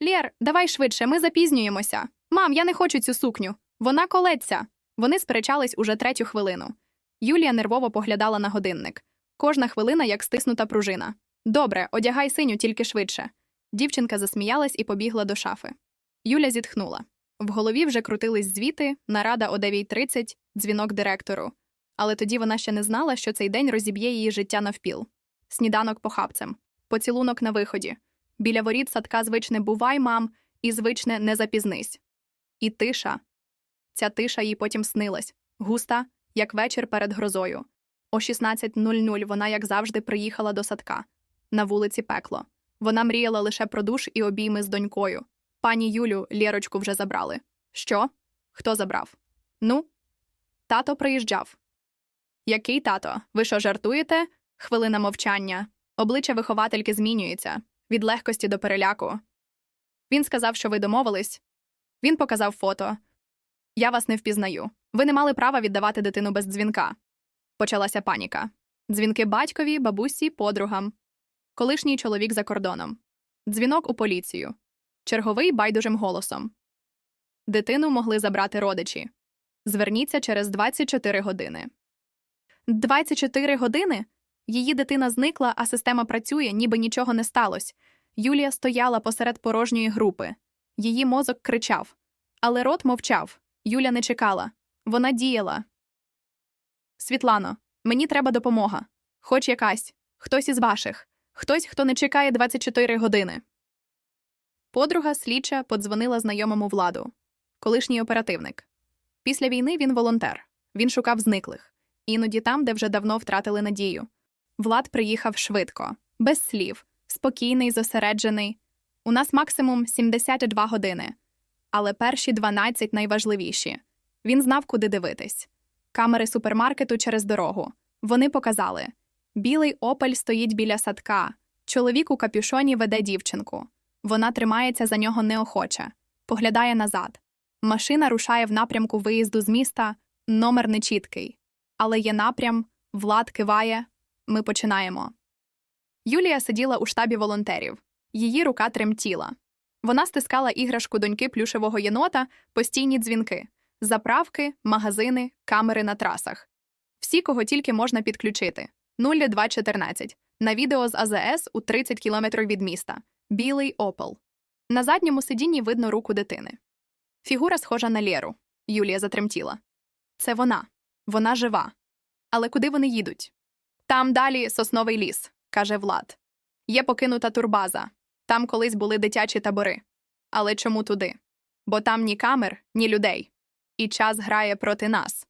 Лєр, давай швидше, ми запізнюємося. Мам, я не хочу цю сукню. Вона колеться. Вони сперечались уже третю хвилину. Юлія нервово поглядала на годинник. Кожна хвилина як стиснута пружина. Добре, одягай синю тільки швидше. Дівчинка засміялась і побігла до шафи. Юля зітхнула. В голові вже крутились звіти, нарада о 9.30, дзвінок директору. Але тоді вона ще не знала, що цей день розіб'є її життя навпіл. Сніданок похапцем, поцілунок на виході. Біля воріт садка звичне бувай, мам, і звичне не запізнись. І тиша. Ця тиша їй потім снилась, густа, як вечір перед грозою. О 16.00 вона, як завжди, приїхала до садка. На вулиці пекло. Вона мріяла лише про душ і обійми з донькою. Пані Юлю Лєрочку вже забрали. Що? Хто забрав? Ну, тато приїжджав. Який тато? Ви що жартуєте? Хвилина мовчання. Обличчя виховательки змінюється від легкості до переляку. Він сказав, що ви домовились. Він показав фото. Я вас не впізнаю. Ви не мали права віддавати дитину без дзвінка. Почалася паніка. Дзвінки батькові, бабусі, подругам. Колишній чоловік за кордоном. Дзвінок у поліцію. Черговий байдужим голосом. Дитину могли забрати родичі. Зверніться через 24 години. 24 години? Її дитина зникла, а система працює, ніби нічого не сталося. Юлія стояла посеред порожньої групи. Її мозок кричав. Але рот мовчав. Юля не чекала. Вона діяла. Світлано, мені треба допомога. Хоч якась, хтось із ваших, хтось, хто не чекає 24 години. Подруга слідча подзвонила знайомому владу, колишній оперативник. Після війни він волонтер. Він шукав зниклих, іноді там, де вже давно втратили надію. Влад приїхав швидко, без слів, спокійний, зосереджений. У нас максимум 72 години, але перші 12 найважливіші. Він знав, куди дивитись. Камери супермаркету через дорогу. Вони показали. Білий опель стоїть біля садка. Чоловік у капюшоні веде дівчинку. Вона тримається за нього неохоче, поглядає назад. Машина рушає в напрямку виїзду з міста, номер нечіткий. Але є напрям, влад киває. Ми починаємо. Юлія сиділа у штабі волонтерів. Її рука тремтіла. Вона стискала іграшку доньки плюшевого єнота, постійні дзвінки, заправки, магазини, камери на трасах. Всі, кого тільки можна підключити. 0214. На відео з АЗС у 30 кілометрів від міста. Білий опел. На задньому сидінні видно руку дитини. Фігура схожа на Лєру. Юлія затремтіла. Це вона. Вона жива. Але куди вони їдуть? Там далі сосновий ліс, каже Влад. Є покинута турбаза. Там колись були дитячі табори. Але чому туди? Бо там ні камер, ні людей. І час грає проти нас.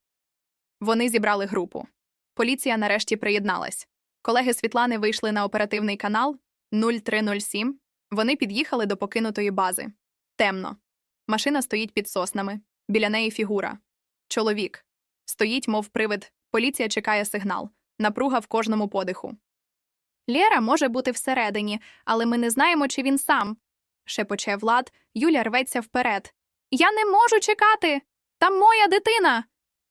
Вони зібрали групу. Поліція нарешті приєдналась. Колеги Світлани вийшли на оперативний канал 0307. Вони під'їхали до покинутої бази. Темно. Машина стоїть під соснами. Біля неї фігура. Чоловік. Стоїть, мов привид. Поліція чекає сигнал. Напруга в кожному подиху. Лєра може бути всередині, але ми не знаємо, чи він сам. шепоче Влад, Юля рветься вперед. Я не можу чекати. Там моя дитина.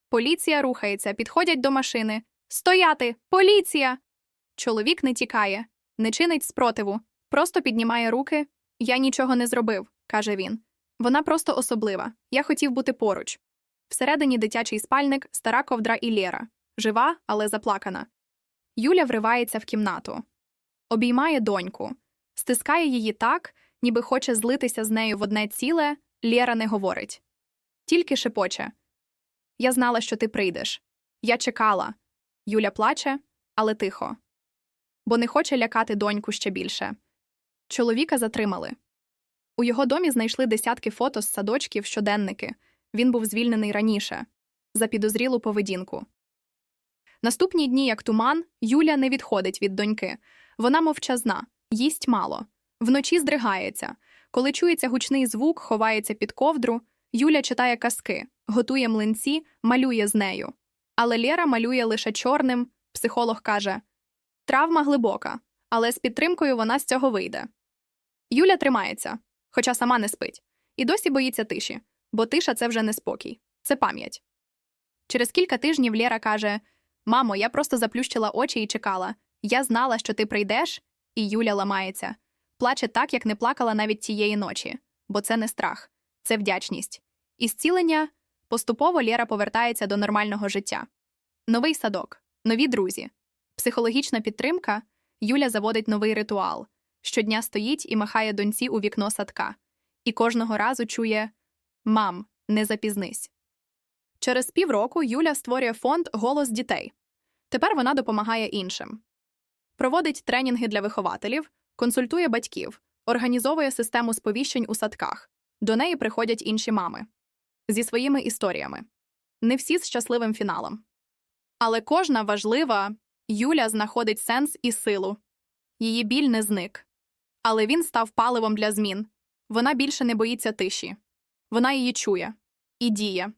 Поліція рухається, підходять до машини. Стояти! Поліція! Чоловік не тікає, не чинить спротиву, просто піднімає руки. Я нічого не зробив, каже він. Вона просто особлива. Я хотів бути поруч. Всередині дитячий спальник, стара ковдра і Лєра. Жива, але заплакана. Юля вривається в кімнату. Обіймає доньку. Стискає її так, ніби хоче злитися з нею в одне ціле, Лєра не говорить. Тільки шепоче. Я знала, що ти прийдеш. Я чекала. Юля плаче, але тихо. Бо не хоче лякати доньку ще більше. Чоловіка затримали. У його домі знайшли десятки фото з садочків, щоденники. Він був звільнений раніше за підозрілу поведінку. Наступні дні, як туман, Юля не відходить від доньки. Вона мовчазна, їсть мало. Вночі здригається. Коли чується гучний звук, ховається під ковдру. Юля читає казки, готує млинці, малює з нею. Але Лєра малює лише чорним. Психолог каже травма глибока, але з підтримкою вона з цього вийде. Юля тримається, хоча сама не спить, і досі боїться тиші, бо тиша це вже не спокій, це пам'ять. Через кілька тижнів Лєра каже Мамо, я просто заплющила очі і чекала. Я знала, що ти прийдеш, і Юля ламається. Плаче так, як не плакала навіть тієї ночі, бо це не страх, це вдячність. І зцілення поступово Лєра повертається до нормального життя. Новий садок, нові друзі, психологічна підтримка. Юля заводить новий ритуал. Щодня стоїть і махає доньці у вікно садка. І кожного разу чує Мам, не запізнись. Через півроку Юля створює фонд Голос дітей. Тепер вона допомагає іншим. Проводить тренінги для вихователів, консультує батьків, організовує систему сповіщень у садках. До неї приходять інші мами зі своїми історіями. Не всі з щасливим фіналом. Але кожна важлива Юля знаходить сенс і силу. Її біль не зник. Але він став паливом для змін. Вона більше не боїться тиші. Вона її чує і діє.